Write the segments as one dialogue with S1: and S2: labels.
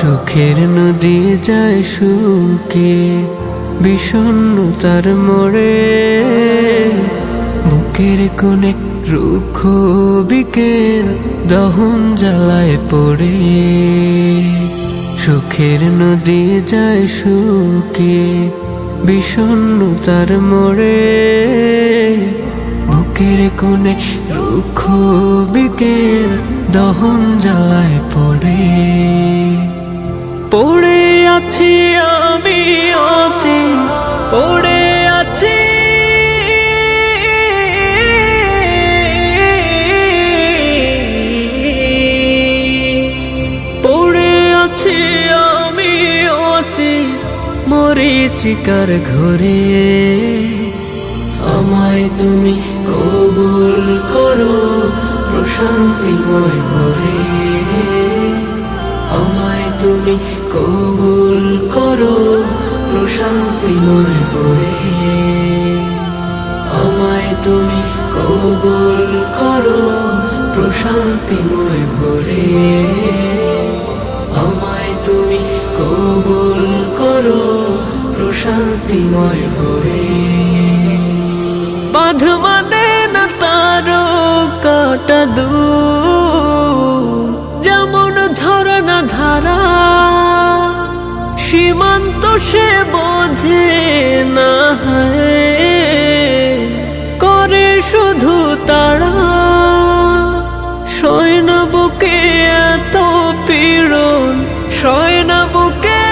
S1: চোখের নদী যায় শুকে, বিষণ্ণতার মোড়ে। বুকের কোণে রুক্ষ বিকেল দহন জ্বালায় পড়ে। সুখের নদী যায় শুকে, বিষণ্ণতার মোড়ে। বুকের কোণে রুক্ষ বিকেল দহন জ্বালায় পড়ে। পড়ে আছি আমি অচি পড়ে আছি। পড়ে আছি আমি অচি মরিচিকার ঘরে। আমায় তুমি কবুল করো, প্রশান্তিময় ভরে আমায় তুমি কবুল করো, প্রশান্তিময় ভরে আমায় তুমি কবুল করো, প্রশান্তিময় ভরে আমায় তুমি কবুল করো, প্রশান্তিময় ভরে বাঁধ মানে না তার কাটা দু সে বোঝে না করে শুধু তারা। সয়না বুকে এত পীড়ন সয়না বুকে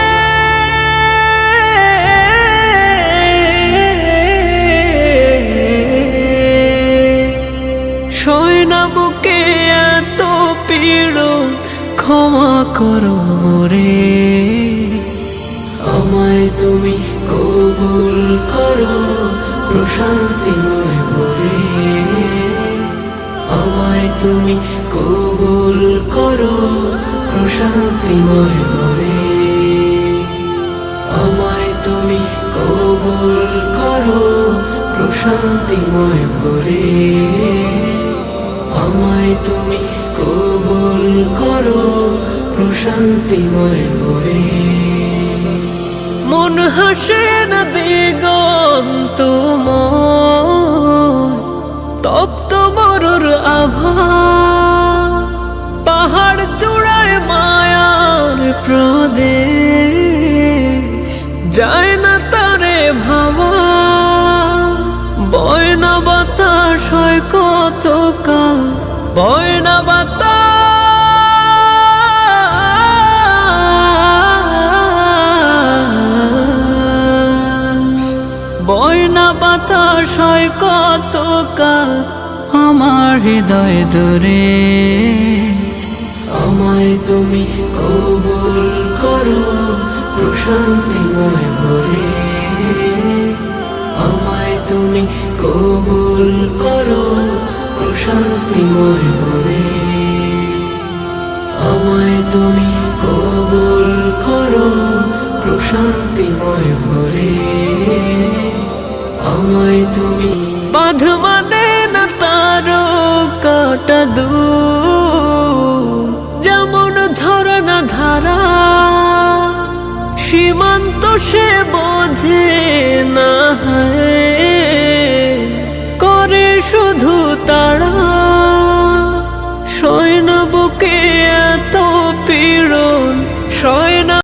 S1: সয়না বুকে এত পীড়ন, ক্ষমা করো মোরে। তুমি কবুল করো, প্রশান্তিময় ভরে। আমায় তুমি কবুল করো, প্রশান্তিময় ভরে। আমায় তুমি কবুল করো, প্রশান্তিময় ভরে। আমায় তুমি কবুল করো, প্রশান্তিময় ভরে। মন হাসে না দিগন্ত তপ্ত মরুর আভা। পাহাড় চূড়ায় মায়ার প্রদেশ। যায় না তারে ভাবা। বয়না বাতাস হয় কত কাল বয়না বাতাস বাতাস হয় কত কাল আমার হৃদয় দূরে আমায় তুমি কবুল করো, প্রশান্তিময় ভরে। আমায় তুমি কবুল করো, প্রশান্তিময় ভরে। আমায় তুমি কবুল করো, প্রশান্তিময় ভরে। আমায় তুমি বাঁধ মানে না তার কাটা দু যেমন ঝরনা ধারা, সীমান্ত সে বোঝে না হয়।